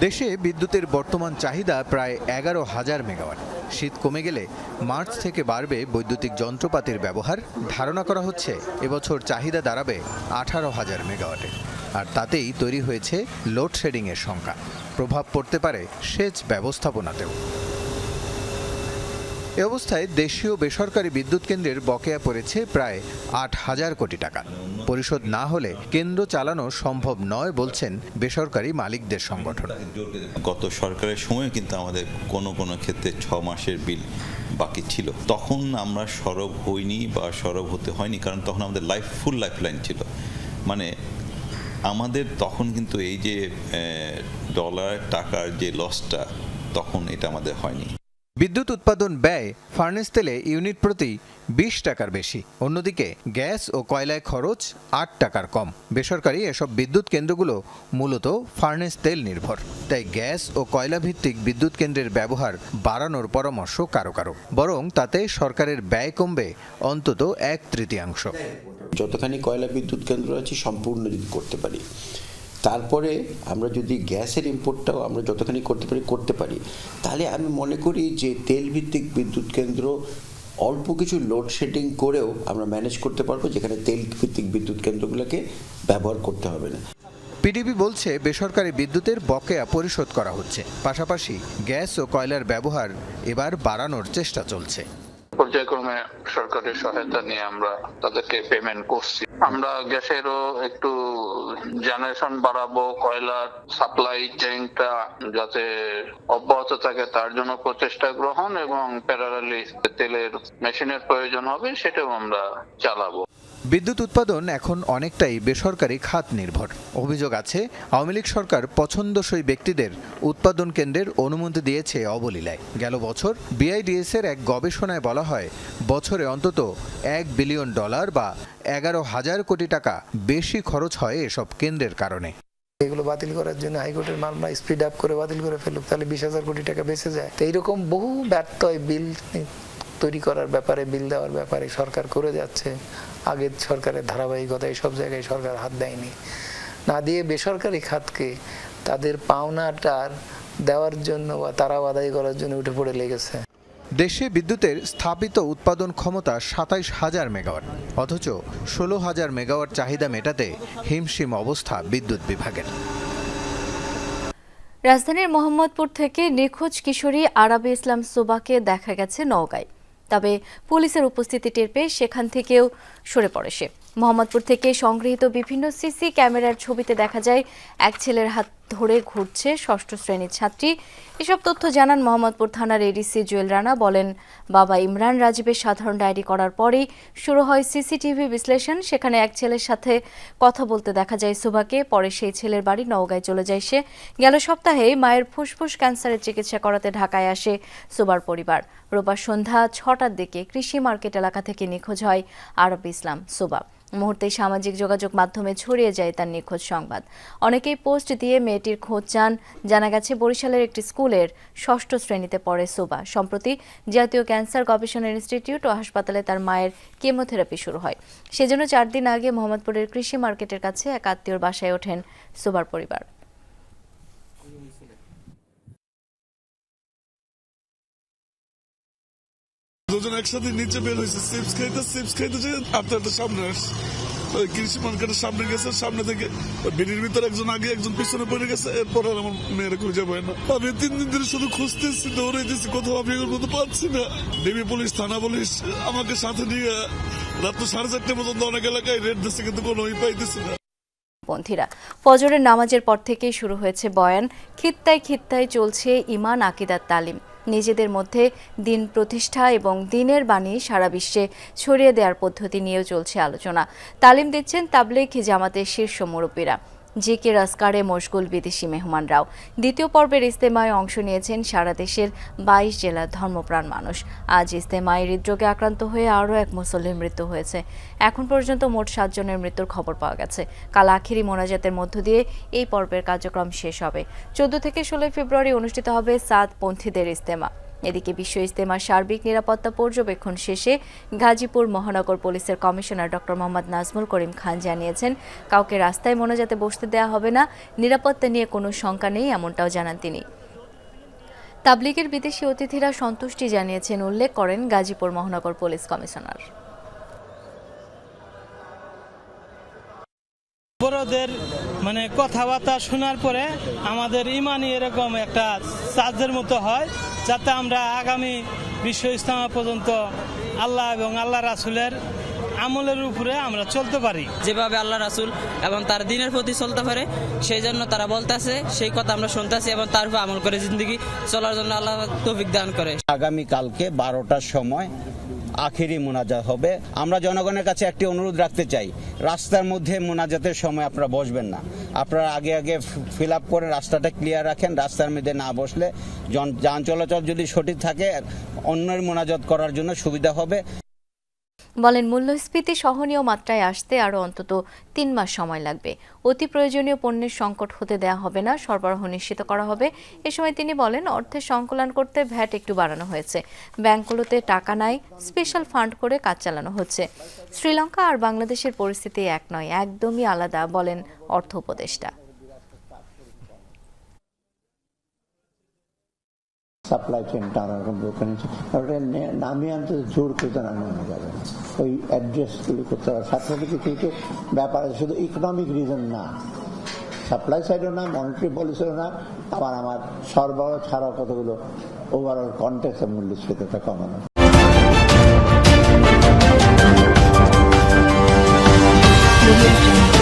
দেশে বিদ্যুতের বর্তমান চাহিদা প্রায় এগারো হাজার মেগাওয়াট। শীত কমে গেলে মার্চ থেকে বাড়বে বৈদ্যুতিক যন্ত্রপাতির ব্যবহার। ধারণা করা হচ্ছে এবছর চাহিদা দাঁড়াবে আঠারো হাজার মেগাওয়াটে। আর তাতেই তৈরি হয়েছে লোডশেডিংয়ের সংখ্যা। প্রভাব পড়তে পারে সেচ ব্যবস্থাপনাতেও। এ অবস্থায় দেশীয় বেসরকারি বিদ্যুৎ কেন্দ্রের বকেয়া পড়েছে প্রায় আট হাজার কোটি টাকা। পরিশোধ না হলে কেন্দ্র চালানো সম্ভব নয় বলছেন বেসরকারি মালিকদের সংগঠন। গত সরকারের সময় কিন্তু আমাদের কোনো কোনো ক্ষেত্রে ছ মাসের বিল বাকি ছিল। তখন আমরা সরব হইনি বা সরব হতে হয়নি, কারণ তখন আমাদের লাইফ, ফুল লাইফ লাইন ছিল। মানে আমাদের তখন কিন্তু এই যে ডলার, টাকার যে লসটা, তখন এটা আমাদের হয়নি। বিদ্যুৎ উৎপাদন ব্যয় ফার্নেস তেলে ইউনিট প্রতি বিশ টাকার বেশি। অন্যদিকে গ্যাস ও কয়লায় খরচ আট টাকার কম। বেসরকারি এসব বিদ্যুৎ কেন্দ্রগুলো মূলত ফার্নেস তেল নির্ভর। তাই গ্যাস ও কয়লা ভিত্তিক বিদ্যুৎ কেন্দ্রের ব্যবহার বাড়ানোর পরামর্শ কারও কারও। বরং তাতে সরকারের ব্যয় কমবে অন্তত এক তৃতীয়াংশ। যতখানি কয়লা বিদ্যুৎ কেন্দ্র আছে, সম্পূর্ণ যদি করতে পারি তারপরে আমরা যদি গ্যাসের ইম্পোর্টটাও আমরা যতখানি করতে পারি করতে পারি, তাহলে আমি মনে করি যে তেল ভিত্তিক বিদ্যুৎ কেন্দ্র অল্প কিছু লোডশেডিং করেও আমরা ম্যানেজ করতে পারব, যেখানে তেল ভিত্তিক বিদ্যুৎ কেন্দ্রগুলোকে ব্যবহার করতে হবে না। পিডিবি বলছে বেসরকারি বিদ্যুতের বকেয়া পরিশোধ করা হচ্ছে। পাশাপাশি গ্যাস ও কয়লার ব্যবহার এবার বাড়ানোর চেষ্টা চলছে। পর্যায়ক্রমে সরকারের সহায়তা নিয়ে আমরা তাদেরকে পেমেন্ট করছি। আমরা গ্যাসেরও একটু জেনারেশন বাড়াবো কয়লার সাপ্লাই চেইনটা যাতে অব্যাহত থাকে, তার জন্য প্রচেষ্টা গ্রহণ এবং প্যারালালি তেলের মেশিনের প্রয়োজন হবে, সেটাও আমরা চালাবো। বিদ্যুৎ উৎপাদন এখন অনেকটাই বেসরকারি খাত নির্ভর। অভিযোগ আছে, আওয়ামী লীগ সরকার পছন্দসই ব্যক্তিদের উৎপাদন কেন্দ্রের অনুমতি দিয়েছে অবলীলায়। গেল বছর বিআইডিএস এর এক গবেষণায় বলা হয়, বছরে অন্তত এক বিলিয়ন ডলার বা এগারো হাজার কোটি টাকা বেশি খরচ হয় এসব কেন্দ্রের কারণে। এগুলো বাতিল করার জন্য হাইকোর্টের মামলা স্পিড আপ করে বাতিল করে ফেলুক, তাহলে বিশ হাজার কোটি টাকা বেঁচে যায়। তো এইরকম বহু ব্যর্থ বিল তৈরি করার ব্যাপারে বিল দেওয়ার ব্যাপারে সরকার করে যাচ্ছে। আগের সরকারের ধারাবাহিকতা সব জায়গায় সরকার হাত দেয়নি। না দিয়ে বেসরকারি খাতকে তাদের পাওনাটার দেওয়ার জন্য বা তারা আদায় করার জন্য উঠে পড়ে লেগেছে। দেশে বিদ্যুতের স্থাপিত উৎপাদন ক্ষমতা সাতাইশ হাজার মেগাওয়াট অথচ ষোলো হাজার মেগাওয়াট চাহিদা মেটাতে হিমশিম অবস্থা বিদ্যুৎ বিভাগের। রাজধানীর মোহাম্মদপুর থেকে নিখোঁজ কিশোরী আরাবে ইসলাম সোবাকে দেখা গেছে নওগাঁয়। তবে পুলিশের উপস্থিতি টের পেয়ে সেখান থেকেও সরে পড়ে সে। মোহাম্মদপুর থেকে সংগৃহীত বিভিন্ন সিসি ক্যামেরার ছবিতে দেখা যায়, এক ছেলের হাত ধরে ঘুরছে ষষ্ঠ শ্রেণির ছাত্রী। এসব তথ্য জানান মোহাম্মদপুর থানার এডিসি জুয়েল রানা। বলেন, বাবা ইমরান রাজীবের সাধারণ ডায়েরি করার পরেই শুরু হয় সিসিটিভি বিশ্লেষণ। সেখানে এক ছেলের সাথে কথা বলতে দেখা যায় সুভাকে। পরে সেই ছেলের বাড়ি নওগাঁয় চলে যায় সে। গেল সপ্তাহে মায়ের ফুসফুস ক্যান্সারের চিকিৎসা করাতে ঢাকায় আসে সুবার পরিবার। রোববার সন্ধ্যা ছটার দিকে কৃষি মার্কেট এলাকা থেকে নিখোঁজ হয় আরব ইসলাম সুবা। মুহূর্তেই সামাজিক যোগাযোগ মাধ্যমে ছড়িয়ে যায় তার নিখোঁজ সংবাদ। অনেকেই পোস্ট দিয়ে মেয়েটির খোঁজ চান। জানা গেছে, বরিশালের একটি স্কুলের ষষ্ঠ শ্রেণীতে পড়ে সোবা সম্প্রতি জাতীয় ক্যান্সার গবেষণা ইনস্টিটিউট ও হাসপাতালে তার মায়ের কেমোথেরাপি শুরু হয়। সেজন্য চার দিন আগে মোহাম্মদপুরের কৃষি মার্কেটের কাছে এক আত্মীয়র বাসায় ওঠেন সোবার পরিবার। দুজন একসাথে নিচে বের হয়েছে। চিপস খাইতে চিপস খাইতে যে আপনার সামনে আসছে কৃষি মার্কেটের সামনে গেছে, সামনে থেকে ওই ভিতরে একজন আগে, একজন পিছনে পড়ে গেছে, এরপর আর আমার মেয়েরা খুঁজে পায় না। আমি তিন দিন ধরে শুধু খুঁজতেছি, দৌড়াইতেছি, কোথাও আমি এগুলোর মতো পাচ্ছি না। ডিবি পুলিশ, থানা পুলিশ আমাকে সাথে নিয়ে রাত্র সাড়ে চারটে পর্যন্ত অনেক এলাকায় রেড দিচ্ছে, কিন্তু কোনো ওই পাইতেছি না। পন্থীরা ফজরের নামাজের পর থেকেই শুরু হয়েছে বয়ান। খিত্তায় খিত্তায় চলছে ইমান, আকিদার তালিম। নিজেদের মধ্যে দিন প্রতিষ্ঠা এবং দিনের বাণী সারা বিশ্বে ছড়িয়ে দেওয়ার পদ্ধতি নিয়েও চলছে আলোচনা। তালিম দিচ্ছেন তাবলিগ জামাতের শীর্ষ মুরব্বীরা। জি কে রাস্কারে মশগুল বিদেশি মেহমানরাও। দ্বিতীয় পর্বের ইস্তেমায় অংশ নিয়েছেন সারা দেশের বাইশ জেলার ধর্মপ্রাণ মানুষ। আজ ইস্তেমায় হৃদরোগে আক্রান্ত হয়ে আরও এক মুসল্লির মৃত্যু হয়েছে। এখন পর্যন্ত মোট সাতজনের মৃত্যুর খবর পাওয়া গেছে। কাল আখিরি মোনাজাতের মধ্য দিয়ে এই পর্বের কার্যক্রম শেষ হবে। চোদ্দ থেকে ষোলোই ফেব্রুয়ারি অনুষ্ঠিত হবে সাত পন্থীদের ইস্তেমা এদিকে বিশ্ব ইজতেমার সার্বিক নিরাপত্তা পর্যবেক্ষণ শেষে গাজীপুর মহানগর পুলিশের কমিশনার ডক্টর মোহাম্মদ নাজমুল করিম খান জানিয়েছেন, কাউকে রাস্তায় মোনাজাতে বসতে দেওয়া হবে না, নিরাপত্তা নিয়ে কোনো শঙ্কা নেই এমনটাও জানান তিনি। তাবলিগের বিদেশি অতিথিরা সন্তুষ্টি জানিয়েছেন উল্লেখ করেন গাজীপুর মহানগর পুলিশ কমিশনার। বড়দের মানে কথাবার্তা শোনার পরে আমাদের ইমানই এরকম একটা চার্জের মতো হয়। যাতে আমরা আগামী বিশ্ব ইস্তেমা পর্যন্ত আল্লাহ এবং আল্লাহ রাসুলের আমলের উপরে আমরা চলতে পারি। যেভাবে আল্লাহ রাসুল এবং তার দিনের প্রতি চলতে পারে সেই জন্য তারা বলতেছে সেই কথা আমরা শুনতেছি এবং তার উপর আমল করে জিন্দগি চলার জন্য আল্লাহ তৌফিক দান করে। আগামী কালকে বারোটার সময় আখেরি মোনাজাত হবে। আমরা জনগণের কাছে একটি অনুরোধ রাখতে চাই, রাস্তার মধ্যে মোনাজাতের সময় আপনারা বসবেন না। আপনারা আগে আগে ফিল আপ করে রাস্তাটা ক্লিয়ার রাখেন, রাস্তার মধ্যে না বসলে যান চলাচল যদি সঠিক থাকে, অন্যের মোনাজাত করার জন্য সুবিধা হবে। বলেন, মূল্যস্ফীতি সহনীয় মাত্রায় আসতে আরও অন্তত তিন মাস সময় লাগবে। অতি প্রয়োজনীয় পণ্যের সংকট হতে দেয়া হবে না, সরবরাহ নিশ্চিত করা হবে। এ সময় তিনি বলেন, অর্থের সংকলন করতে ভ্যাট একটু বাড়ানো হয়েছে। ব্যাংকগুলোতে টাকা নাই, স্পেশাল ফান্ড করে কাজ চালানো হচ্ছে। শ্রীলঙ্কা আর বাংলাদেশের পরিস্থিতি এক নয়, একদমই আলাদা, বলেন অর্থ উপদেষ্টা। সাপ্লাই চেনটা ওরকম ব্রোকেন ওটা নামিয়ে আনতে জোর করে তো নামিয়ে আনা যাবে না ওই অ্যাড্রেসগুলি করতে হবে সাথে সাথে কিছু ব্যাপার আছে শুধু ইকোনমিক রিজন না সাপ্লাই সাইডও না মনিটারি পলিসিও না আবার আমার সরবরাহ ছাড়াও কতগুলো ওভারঅল কন্টেক্সের মূল্যস্ফীতিটা কমানো Audio Jungle.